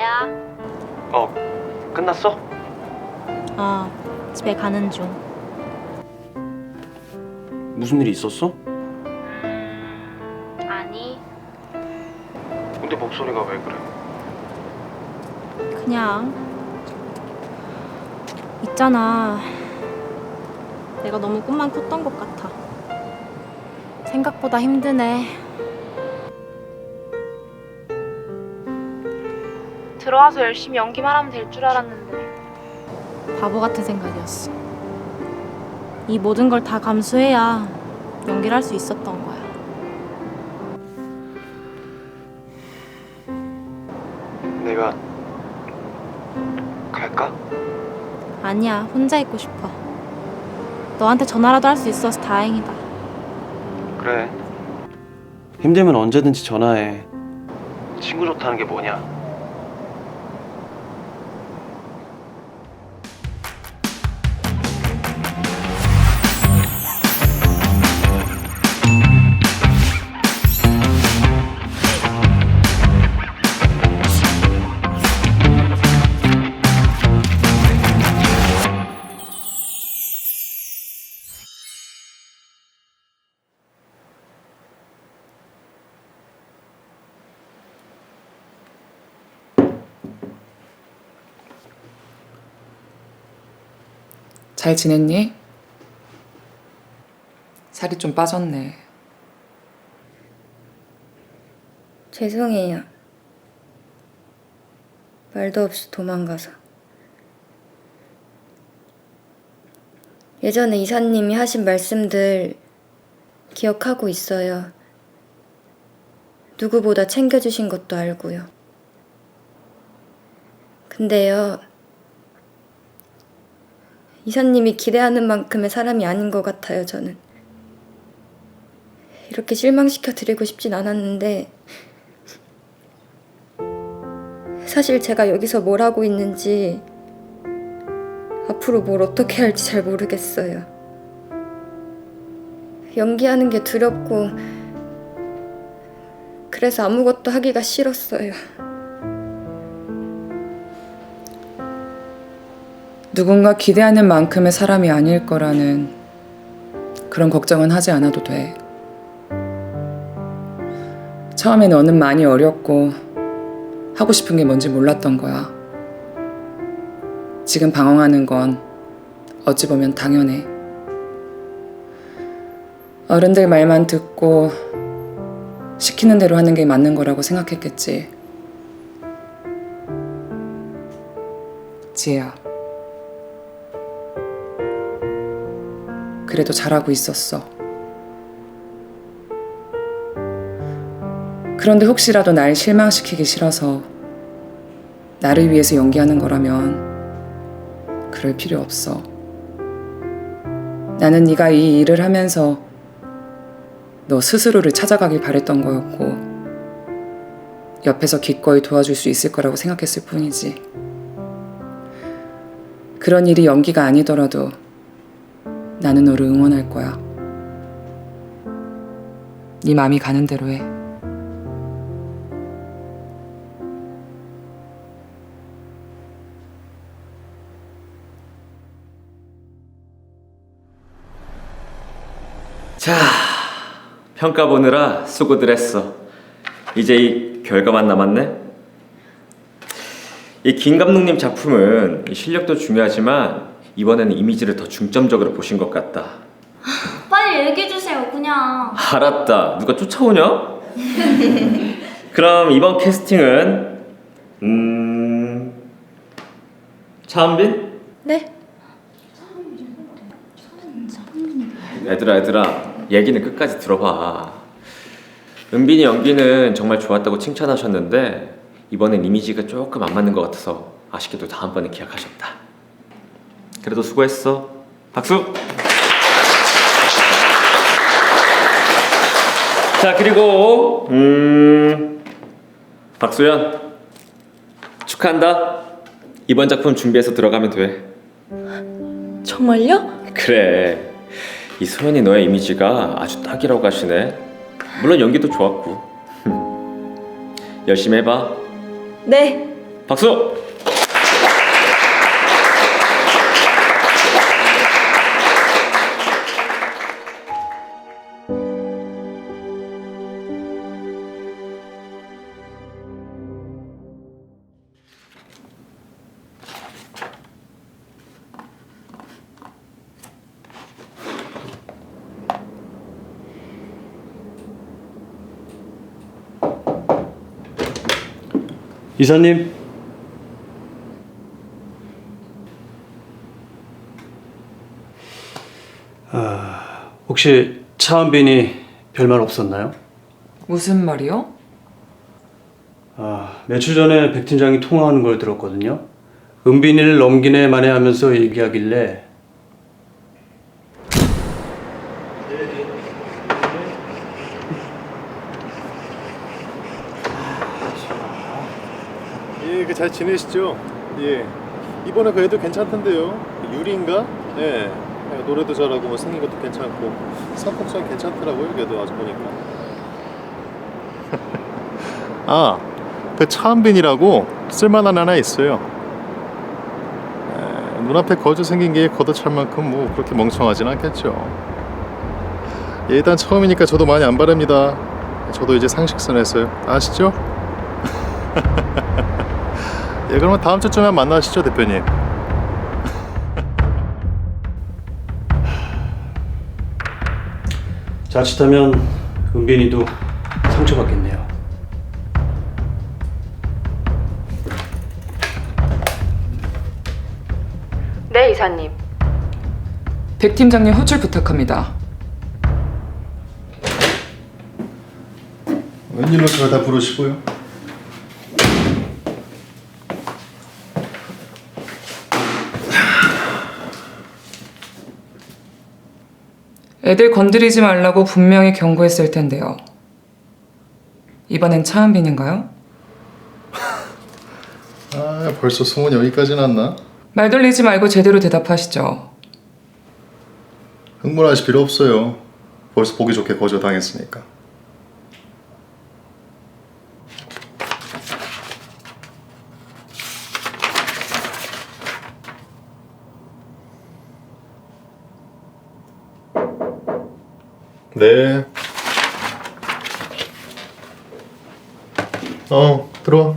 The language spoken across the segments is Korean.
나야. 어, 끝났어? 어, 집에 가는 중. 무슨 일이 있었어? 아니, 근데 목소리가 왜 그래? 그냥. 있잖아. 내가 너무 꿈만 꿨던 것 같아. 생각보다 힘드네. 들어와서 열심히 연기만 하면 될 줄 알았는데. 바보 같은 생각이었어. 이 모든 걸 다 감수해야 연기를 할 수 있었던 거야. 내가 갈까? 아니야, 혼자 있고 싶어. 너한테 전화라도 할 수 있어서 다행이다. 그래. 힘들면 언제든지 전화해. 친구 좋다는 게 뭐냐? 잘 지냈니? 살이 좀 빠졌네. 죄송해요. 말도 없이 도망가서. 예전에 이사님이 하신 말씀들 기억하고 있어요. 누구보다 챙겨주신 것도 알고요. 근데요, 이사님이 기대하는 만큼의 사람이 아닌 것 같아요, 저는. 이렇게 실망시켜 드리고 싶진 않았는데, 사실 제가 여기서 뭘 하고 있는지 앞으로 뭘 어떻게 할지 잘 모르겠어요. 연기하는 게 두렵고 그래서 아무것도 하기가 싫었어요. 누군가 기대하는 만큼의 사람이 아닐 거라는 그런 걱정은 하지 않아도 돼. 처음에 너는 많이 어렸고 하고 싶은 게 뭔지 몰랐던 거야. 지금 방황하는 건 어찌 보면 당연해. 어른들 말만 듣고 시키는 대로 하는 게 맞는 거라고 생각했겠지. 지혜야. 그래도 잘하고 있었어. 그런데 혹시라도 날 실망시키기 싫어서 나를 위해서 연기하는 거라면 그럴 필요 없어. 나는 네가 이 일을 하면서 너 스스로를 찾아가길 바랬던 거였고 옆에서 기꺼이 도와줄 수 있을 거라고 생각했을 뿐이지. 그런 일이 연기가 아니더라도 나는 너를 응원할 거야. 네 마음이 가는 대로 해. 자, 평가 보느라 수고들 했어. 이제 이 결과만 남았네. 이 김 감독님 작품은 이 실력도 중요하지만 이번에는 이미지를 더 중점적으로 보신 것 같다. 빨리 얘기해 주세요. 그냥 알았다. 누가 쫓아오냐? 그럼 이번 캐스팅은 음 차은빈? 네? 얘들아 얘들아 얘기는 끝까지 들어봐 은빈이 연기는 정말 좋았다고 칭찬하셨는데 이번엔 이미지가 조금 안 맞는 것 같아서 아쉽게도 다음번에 기약하셨다 그래도 수고했어. 박수! 자 그리고 음 박수현 축하한다. 이번 작품 준비해서 들어가면 돼. 정말요? 그래. 이 소연이 너의 이미지가 아주 딱이라고 하시네. 물론 연기도 좋았고. 열심히 해봐. 네. 박수! 이사님. 아, 혹시 차은빈이 별말 없었나요? 무슨 말이요? 아, 며칠 전에 백 팀장이 통화하는 걸 들었거든요. 은빈이를 넘기네 마네 하면서 얘기하길래 예, 그잘 지내시죠? 예. 이번에 그 애도 괜찮던데요. 유리인가? 예. 예, 노래도 잘하고 뭐 생긴 것도 괜찮고 성격상 괜찮더라고요. 걔도 아주 보니까. 아, 그 차은빈이라고 쓸만한 하나 있어요. 에, 눈앞에 거저 생긴 게 걷어찰 만큼 뭐 그렇게 멍청하진 않겠죠. 예, 일단 처음이니까 저도 많이 안 바랍니다. 저도 이제 상식선했어요. 아시죠? 예, 그러면 다음 주쯤에 만나시죠, 대표님. 자칫하면 은빈이도 상처받겠네요. 네, 이사님. 백 팀장님 호출 부탁합니다. 웬일로 저를 다 부르시고요? 애들 건드리지 말라고 분명히 경고했을 텐데요. 이번엔 차은빈인가요? 아, 벌써 소문 여기까지 났나? 말 돌리지 말고 제대로 대답하시죠. 흥분하실 필요 없어요. 벌써 보기 좋게 거절 당했으니까. 네. 어, 들어와.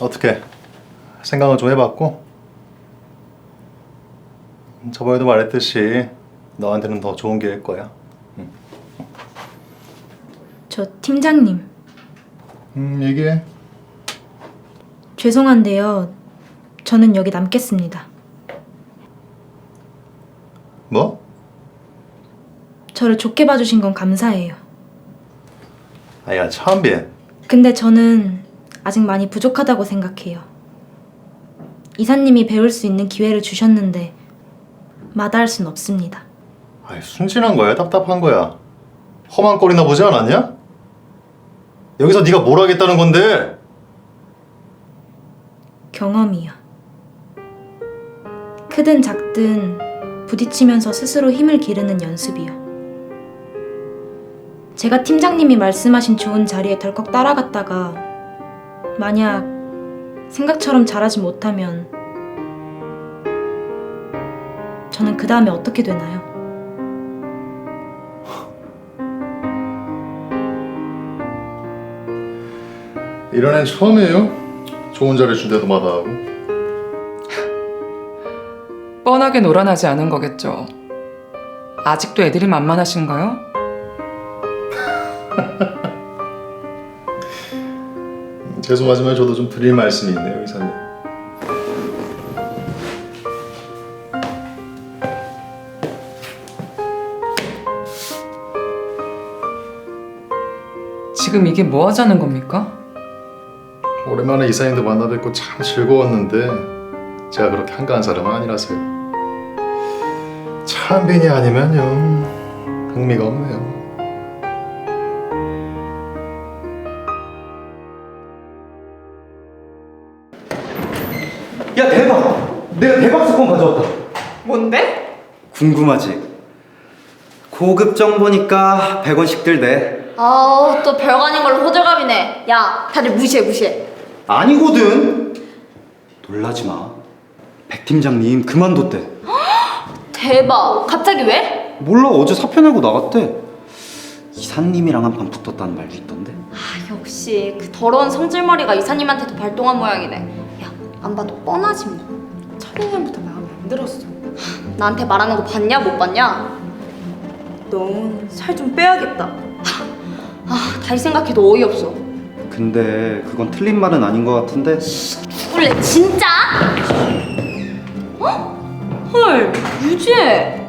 어떻게? 생각을 좀 해봤고? 저번에도 말했듯이 너한테는 더 좋은 기회일 거야. 저 팀장님, 음, 얘기해. 죄송한데요. 저는 여기 남겠습니다. 뭐? 저를 좋게 봐주신 건 감사해요. 아야, 차은빈. 근데 저는 아직 많이 부족하다고 생각해요. 이사님이 배울 수 있는 기회를 주셨는데 마다할 순 없습니다. 아이, 순진한 거야? 답답한 거야? 험한 꼴이나 보지 않았냐? 여기서 네가 뭘 하겠다는 건데? 경험이요. 크든 작든 부딪히면서 스스로 힘을 기르는 연습이요. 제가 팀장님이 말씀하신 좋은 자리에 덜컥 따라갔다가 만약 생각처럼 잘하지 못하면 저는 그 다음에 어떻게 되나요? 이런 애 처음이에요? 좋은 자리 준 데도 마다하고. 뻔하게 노란하지 않은 거겠죠. 아직도 애들이 만만하신가요? 음, 죄송하지만 저도 좀 드릴 말씀이 있네요, 이사님. 지금 이게 뭐 하자는 겁니까? 오랜만에 이사님도 만나 뵙고 참 즐거웠는데 제가 그렇게 한가한 사람은 아니라서요. 차은빈이 아니면요 흥미가 없네요. 야 대박! 내가 대박 사건 가져왔다. 뭔데? 궁금하지? 고급 정보니까 100원씩들 내. 아우 또 별거 아닌 걸로 호들갑이네. 야 다들 무시해 무시해. 아니거든. 놀라지 마. 백 팀장님 그만뒀대. 대박. 갑자기 왜? 몰라 어제 사표 내고 나갔대. 이사님이랑 한 판 붙었다는 말도 있던데. 아 역시 그 더러운 성질머리가 이사님한테도 발동한 모양이네. 야안 봐도 뻔하지 뭐. 첫인상부터 마음에 안 들었어. 나한테 말하는 거 봤냐 못 봤냐? 넌 살 좀 빼야겠다. 아 다시 생각해도 어이없어. 근데 그건 틀린 말은 아닌 것 같은데. 원래 진짜? 어? 헐, 유지혜.